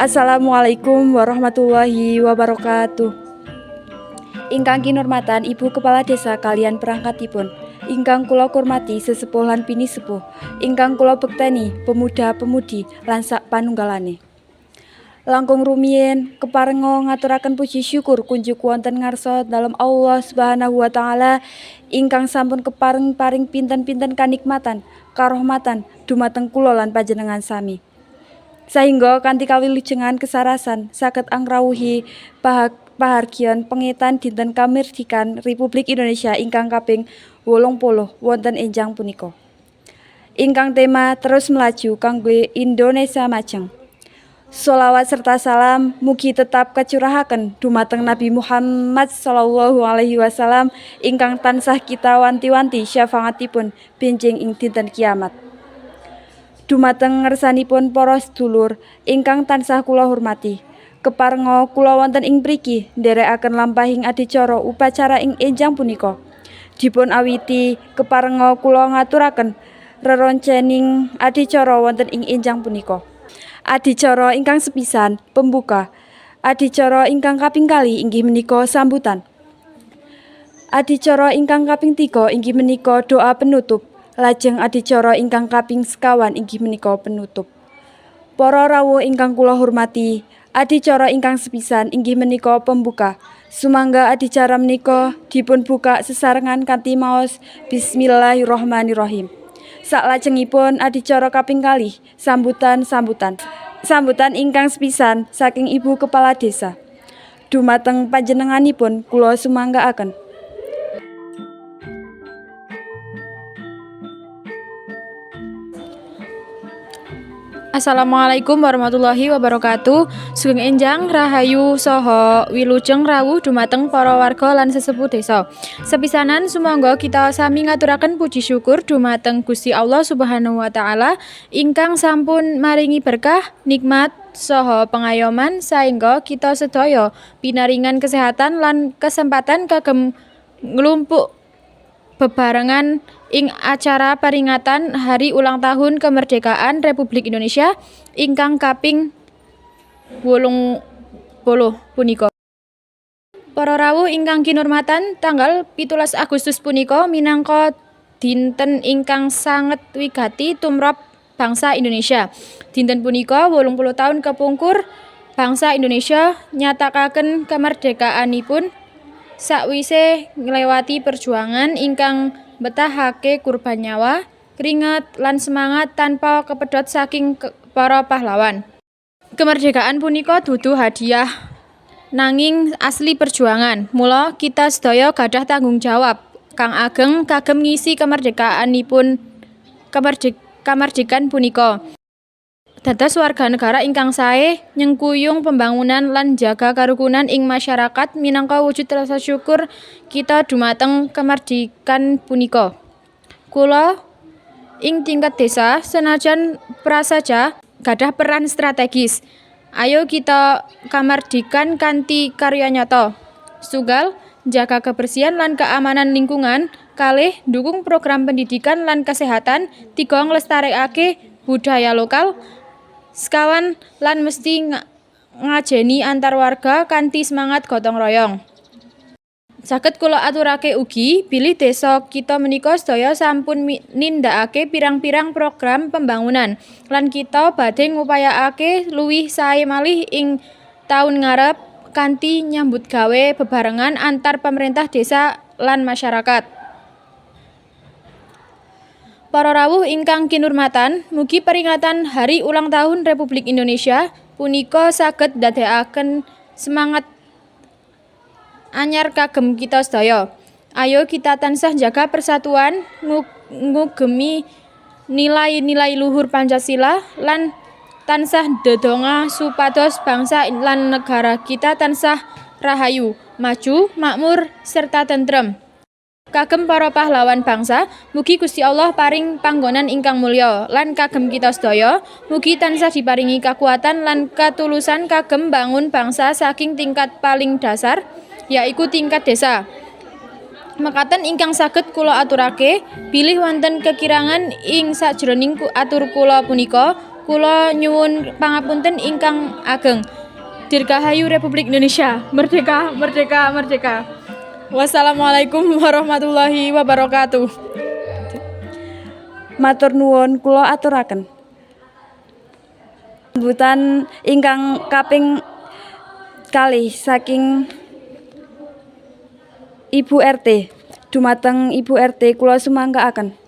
Assalamualaikum warahmatullahi wabarakatuh. Ingkang kinurmatan Ibu Kepala Desa kalian perangkatipun. Ingkang kula kurmati sesepuh lan bini sepuh. Ingkang kula bekteni pemuda-pemudi lan sak panunggalane. Langkung rumiyin keparenga ngaturaken puji syukur kunjuk wonten ngarsa dalam Allah Subhanahu wa taala ingkang sampun kepareng paring pinten-pinten kanikmatan, karahmatan dumateng kula lan sami. Sahingga kanthi kawilujengan kesarasan saged angrawuhi pahag pahargyan pengetan dinten kamardikan Republik Indonesia ingkang kaping 80 wonten enjang punika. Ingkang tema terus melaju kanggo Indonesia Majeng. Solawat serta salam mugi tetap kacurahaken dumateng Nabi Muhammad sallallahu alaihi wasallam ingkang tansah kita wanti-wanti syafaatipun benjing ing dinten kiamat. Dumateng ngersanipun para sedulur ingkang tansah kula hormati. Keparenga kula wonten ing mriki nderekaken lampahing adicara upacara ing enjang punika. Dipun awiti keparenga kula ngaturaken reroncening adicara wonten ing enjang punika. Adicara ingkang sepisan pembuka. Adicara ingkang kaping kali inggih menika sambutan. Adicara ingkang kaping tiga inggih menika doa penutup. Lajeng adicara ingkang kaping sekawan inggih menika penutup. Para rawuh ingkang kula hormati, adicara ingkang sepisan inggih menika pembuka. Sumangga adicara menika dipun buka sesarengan kanthi maos Bismillahirrahmanirrahim. Saklajengipun adicara kaping kalih sambutan-sambutan. Sambutan ingkang sepisan saking Ibu Kepala Desa. Dumateng panjenenganipun kula sumanggaaken. Assalamualaikum warahmatullahi wabarakatuh. Sugeng enjang rahayu saha wilujeng rawuh dumateng para warga lan sesepuh desa. Sepisanan sumangga kita sami ngaturaken puji syukur dumateng Gusti Allah Subhanahu wa taala ingkang sampun maringi berkah, nikmat saha pengayoman saengga kita sedaya pinaringan kesehatan lan kesempatan kagem nglumpuk bebarengan ing acara peringatan Hari Ulang Tahun Kemerdekaan Republik Indonesia ingkang kaping 80 punika. Para rawuh ingkang kinurmatan tanggal 17 Agustus punika minangka dinten ingkang sanget wigati tumrap bangsa Indonesia. Dinten punika 80 tahun kepungkur bangsa Indonesia nyatakaken kemerdekaanipun sakwise nglewati perjuangan ingkang betahake kurban nyawa, keringat lan semangat tanpa kepedot saking ke para pahlawan. Kemerdekaan punika dudu hadiah nanging asli perjuangan. Mula kita sedaya gadah tanggung jawab kang ageng kagem ngisi kemerdekaanipun kemerdek kamardikan punika. Dados warga negara ingkang sae nyengkuyung pembangunan lan jaga karukunan ing masyarakat minangka wujud rasa syukur kita dumateng kemerdekaan punika. Kula ing tingkat desa senajan prasaja gadah peran strategis. Ayo kita kamardikan kanthi karya nyata. Sugal jaga kebersihan lan keamanan lingkungan, kalih dukung program pendidikan lan kesehatan, tiga nglestarekake budaya lokal, sekawan lan mesti ngajeni antar warga kanthi semangat gotong royong. Saged kula aturake ugi bilih desa kita menika sedaya sampun nindakake pirang-pirang program pembangunan lan kita badhe ngupayakake luwih sae malih ing taun ngarep kanthi nyambut gawe bebarengan antar pemerintah desa lan masyarakat. Para rawuh ingkang kinurmatan, mugi peringatan Hari Ulang Tahun Republik Indonesia punika saged ndadekaken semangat anyar kagem kita sedaya. Ayo kita tansah jaga persatuan, ngugemi nilai-nilai luhur Pancasila lan tansah ndedonga supados bangsa lan negara kita tansah rahayu, maju, makmur serta tentrem. Kagem para pahlawan bangsa, mugi Gusti Allah paring panggonan ingkang mulya lan kagem kita sedaya, mugi tansah diparingi kakuatan lan katulusan kagem bangun bangsa saking tingkat paling dasar, yaiku tingkat desa. Mekaten ingkang saged kula aturake, bilih wonten kekirangan ing sajroning atur kula punika, Kula nyuwun pangapunten ingkang ageng. Dirgahayu Republik Indonesia. Merdeka, merdeka, merdeka. Wassalamualaikum warahmatullahi wabarakatuh. Matur nuwun kula aturaken. Sambutan ingkang kaping kalih saking Ibu RT. Dumateng Ibu RT kula sumanggaaken.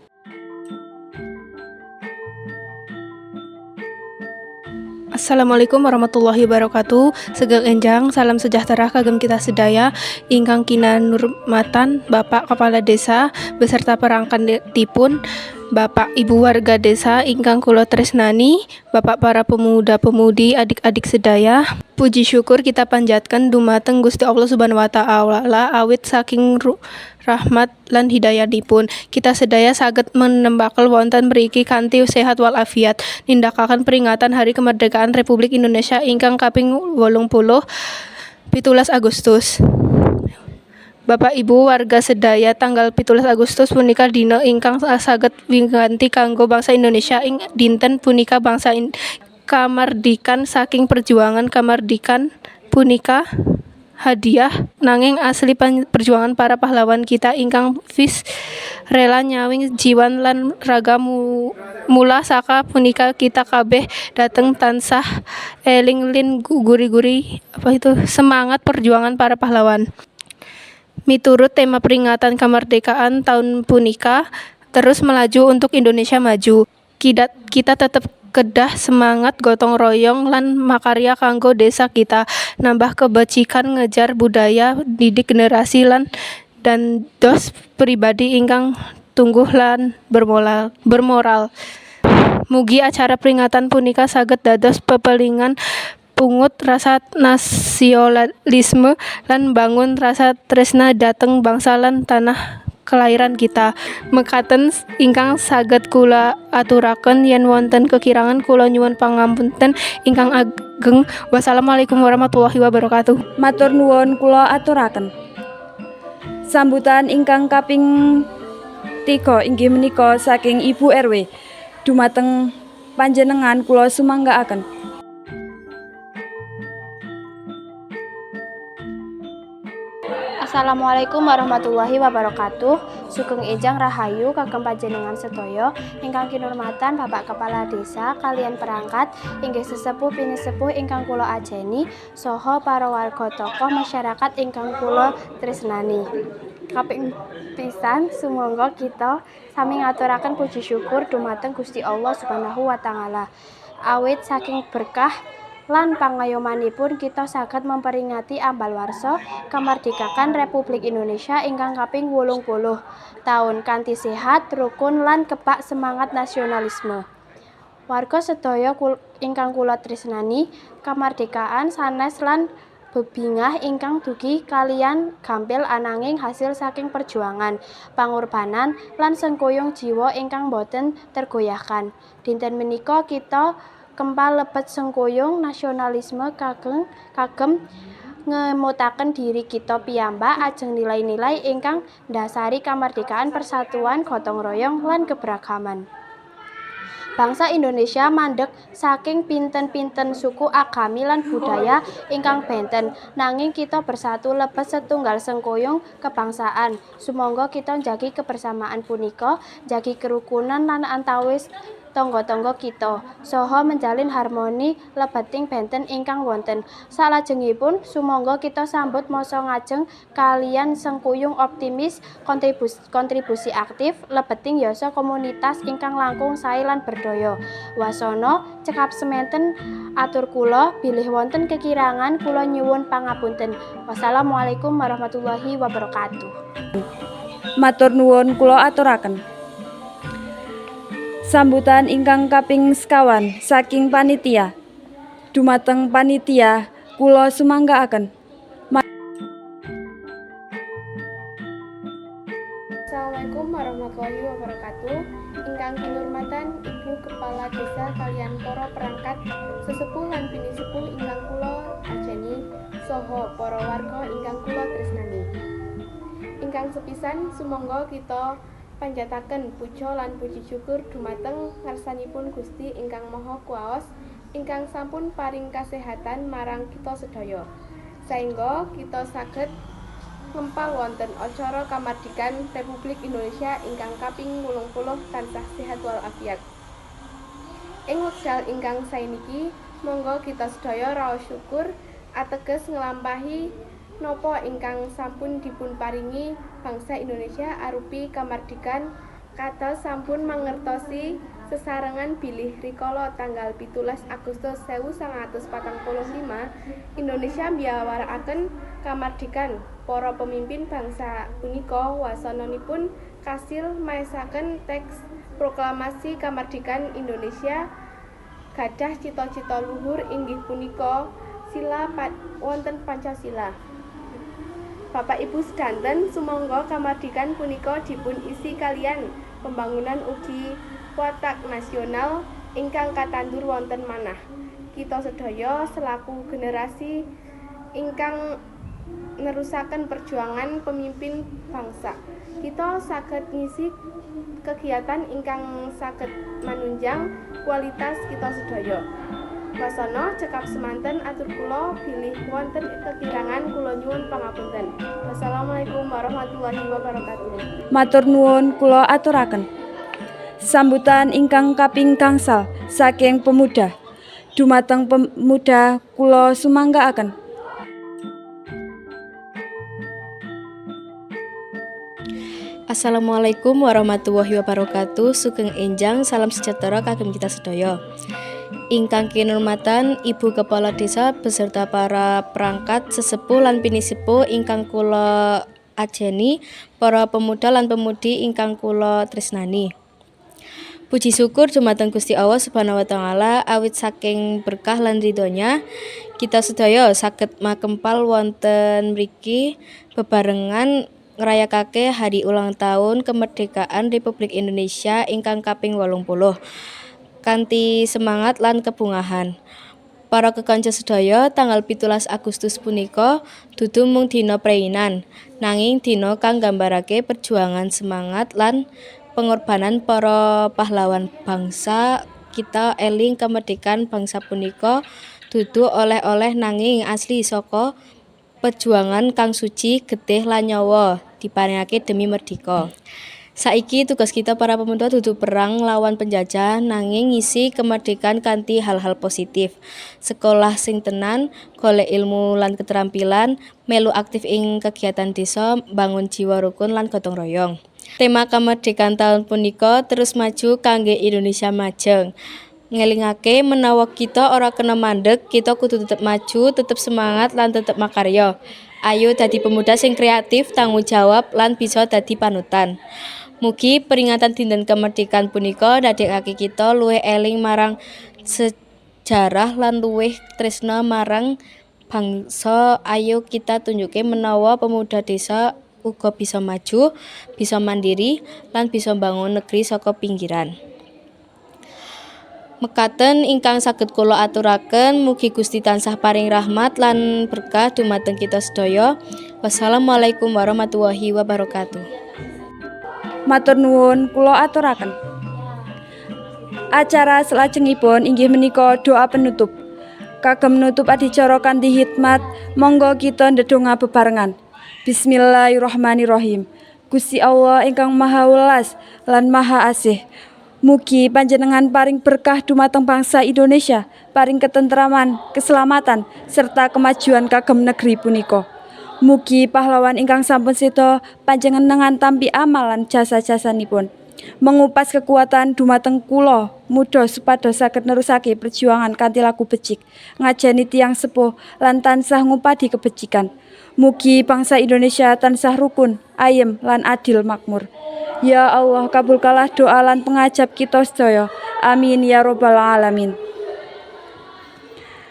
Assalamualaikum warahmatullahi wabarakatuh. Segeng enjang, salam sejahtera kagem kita sedaya. Ingkang kinan nurmatan Bapak Kepala Desa beserta perangkatipun Bapak Ibu warga desa ingkang kula tresnani, Bapak para pemuda-pemudi, adik-adik sedaya. Puji syukur kita panjatkan dumateng Gusti Allah Subhanahu wa taala awit saking ru- rahmat lan hidayahipun kita sedaya saged menembakel wonten mriki kanthi sehat walafiat nindakaken peringatan Hari Kemerdekaan Republik Indonesia ingkang kaping 80 17 Agustus. Bapak Ibu warga sedaya tanggal 17 Agustus punika dina ingkang saged winganti kanggo bangsa Indonesia ing dinten punika bangsa in- kamardikan saking perjuangan kamardikan punika hadiah nanging asli perjuangan para pahlawan kita ingkang vis rela nyawing jiwan lan raga mu- mula saka punika kita kabeh dateng tansah eling lin gu- guri-guri apa itu semangat perjuangan para pahlawan Miturut tema peringatan kemerdekaan tahun punika, terus melaju untuk Indonesia maju. Kita tetap kedah semangat gotong royong lan makarya kanggo desa kita. Nambah kebecikan ngejar budaya didik generasi lan dan dos pribadi ingkang tungguh lan bermoral bermoral. Mugi acara peringatan punika saged dados pepelingan pungut rasa nasionalisme lan bangun rasa tresna dateng bangsa lan tanah kelahiran kita. Mekaten ingkang saged kula aturaken yen wonten kekirangan kula nyuwun pangapunten ingkang ageng. Wassalamualaikum warahmatullahi wabarakatuh. Matur nuwun kula aturaken. Sambutan ingkang kaping tiga inggih menika saking Ibu RW. Dumateng panjenengan kula sumanggaaken. Assalamualaikum warahmatullahi wabarakatuh. Sugeng Ejang Rahayu kagem panjenengan sedaya ingkang kinurmatan Bapak Kepala Desa kalian perangkat inggih sesepuh pinisepuh ingkang kula ajeni saha para warga tokoh masyarakat ingkang kula tresnani. Kaping pisan sumangga kita sami ngaturaken puji syukur dumateng Gusti Allah Subhanahu wa taala. Awit saking berkah lan pangayomanipun kita saged memperingati ambal warsa kamardikakan Republik Indonesia ingkang kaping 80 tahun kanthi sehat, rukun lan kebak semangat nasionalisme. Warga sedaya kul- ingkang kula tresnani, kamardikaan sanes lan bebingah ingkang dugi kalian gampil ananging hasil saking perjuangan, pangorbanan lan sengkuyung jiwa ingkang boten tergoyahkan. Dinten menika kita kempal lebet sengkuyung nasionalisme kagem kagem ngemutaken diri kita piyambak ajeng nilai-nilai ingkang ndasari kamardikaan persatuan gotong royong lan keberagaman. Bangsa Indonesia mandeg saking pinten-pinten suku agami lan budaya ingkang benten nanging kita bersatu lebet setunggal sengkuyung kebangsaan sumangga kita njagi kebersamaan punika njagi kerukunan lan antawis tangga-tangga kita saha menjalin harmoni lebeting benten ingkang wonten. Salajengipun sumangga kita sambut masa ngajeng kalian sengkuyung optimis kontribusi, kontribusi aktif lebeting yasa komunitas ingkang langkung sae lan berdaya. Wasana cekap sementen atur kula bilih wonten kekirangan kula nyuwun pangapunten. Wassalamualaikum warahmatullahi wabarakatuh. Matur nuwun kula aturaken. Sambutan ingkang kaping sekawan saking panitia. Dumateng panitia kula sumanggaaken. Assalamualaikum warahmatullahi wabarakatuh. Ingkang kinurmatan Ibu Kepala Desa kalian para perangkat sesepuh lan pinisepuh ingkang kula ajeni saha para warga ingkang kula tresnani. Ingkang sepisan sumangga kita panjataken puja lan puji syukur dumateng ngarsanipun Gusti ingkang Maha Kuwaos ingkang sampun paring kasehatan marang kita sedaya. Saengga kita saged ngempal wonten acara kamardikan Republik Indonesia ingkang kaping 80 tansah sehat walafiat. Ing wekdal ingkang saeniki, monggo kita sedaya raos syukur ateges nglampahi napa ingkang sampun dipun paringi bangsa Indonesia arupi kamardikan kados sampun mangertosi sesarengan bilih rikala tanggal 17 Agustus 1945 Indonesia mbiyawarakaken kamardikan para pemimpin bangsa punika wasananipun kasil maesaken teks proklamasi kamardikan Indonesia gadah cita-cita luhur inggih punika sila pa- wonten Pancasila. Bapak Ibu sedanten sumangga kamardikan punika dipun isi kalian pembangunan ugi watak nasional ingkang katandur wonten manah. Kita sedaya selaku generasi ingkang nerusaken perjuangan pemimpin bangsa. Kita saged ngisi kegiatan ingkang saged manunjang kualitas kita sedaya. Wasana cekap semanten atur kula bilih wonten kekirangan kula nyuwun pangapunten. Wassalamualaikum warahmatullahi wabarakatuh. Matur nuwun kula aturaken. Sambutan ingkang kaping gangsal saking pemuda. Dumateng pemuda kula sumanggaaken. Assalamualaikum warahmatullahi wabarakatuh. Sugeng enjang, salam sejahtera kagem kita sedaya. Ingkang kinurmatan Ibu Kepala Desa beserta para perangkat sesepuh lan pinisipu ingkang kula ajeni, para pemuda lan pemudi ingkang kula tresnani. Puji syukur dumateng Gusti Allah Subhanahu wa taala awit saking berkah lan ridhonya kita sedaya saged makempal wonten mriki bebarengan ngrayakake hari ulang tahun kemerdekaan Republik Indonesia ingkang kaping 80 kanthi semangat lan kebungahan. Para kekanca sedaya tanggal 17 Agustus punika dudu mung dina preinan, nanging dina kang nggambarake perjuangan semangat lan pengorbanan para pahlawan bangsa kita eling kemerdekaan bangsa punika dudu oleh-oleh nanging asli saka perjuangan kang suci getih lan nyawa diparingake demi merdeka. Saiki tugas kita para pemuda dudu perang lawan penjajah nanging ngisi kemerdekaan kanthi hal-hal positif. Sekolah sing tenan, golek ilmu lan keterampilan, melu aktif ing kegiatan desa, bangun jiwa rukun lan gotong royong. Tema kemerdekaan tahun punika terus maju kangge Indonesia majeng. Ngelingake menawa kita ora kena mandek, kita kudu tetep maju, tetep semangat lan tetep makarya. Ayo dadi pemuda sing kreatif, tanggung jawab lan bisa dadi panutan. Mugi peringatan dinten kemerdekaan punika ndadekake kita luwih eling marang sejarah lan luwih tresna marang bangsa. Ayo kita tunjuke menawa pemuda desa uga bisa maju, bisa mandiri, lan bisa bangun negeri saka pinggiran. Mekaten ingkang saged kula aturaken mugi Gusti tansah paring rahmat lan berkah dumateng kita sedaya. Wassalamualaikum warahmatullahi wabarakatuh. Matur nuwun kula aturaken. Acara selajengipun inggih menika doa penutup. Kagem nutup adicara kanthi hikmat, monggo kita ndedonga bebarengan. Bismillahirrahmanirrahim. Gusti Allah ingkang Maha Welas lan Maha Asih. Mugi panjenengan paring berkah dumateng bangsa Indonesia, paring ketentraman, keselamatan, serta kemajuan kagem negeri punika. Mugi pahlawan ingkang sampun seda panjenengan tampi amalan jasa-jasanipun. Mengupas kekuatan dumateng kula muda supados saged nerusake perjuangan kanthi laku becik, ngajeni tiang sepuh lan tansah ngupadi kebecikan. Mugi bangsa Indonesia tansah rukun, ayem lan adil makmur. Ya Allah, kabulkanlah doa lan pengajap kita sedaya. Amin ya robbal alamin.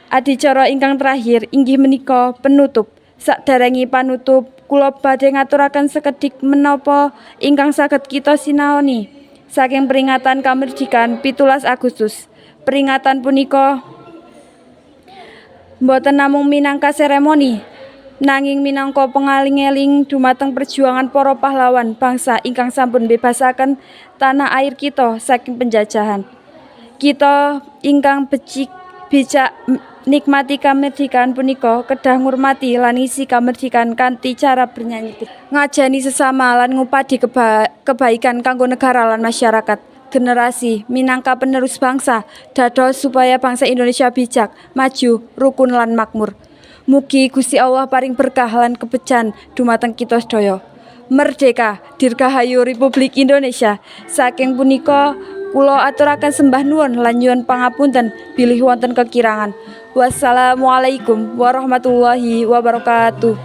Adicara ingkang terakhir inggih menika penutup. Sakdarengi panutup, kula badhe ngaturaken sekedhik menapa ingkang saged kita sinaoni saking peringatan kamerdikan 17 Agustus. Peringatan punika boten namung minangka seremoni nanging minangka pengaling-eling dumateng perjuangan para pahlawan bangsa ingkang sampun bebasaken tanah air kita saking penjajahan. Kita ingkang becik bijak nikmati kamerdikan punika kedah ngurmati lan isi kamerdikan kanthi cara bernyanyi ngajani sesama lan ngupadi keba- kebaikan kanggo negara lan masyarakat generasi minangka penerus bangsa dados supaya bangsa Indonesia bijak maju rukun lan makmur Mugi Gusti Allah paring berkah lan kebejan dumateng kita sedaya. Merdeka, Dirgahayu Republik Indonesia. Saking punika kula aturaken sembah nuwun lan nyuwun pangapunten bilih wonten kekirangan. Wassalamualaikum warahmatullahi wabarakatuh.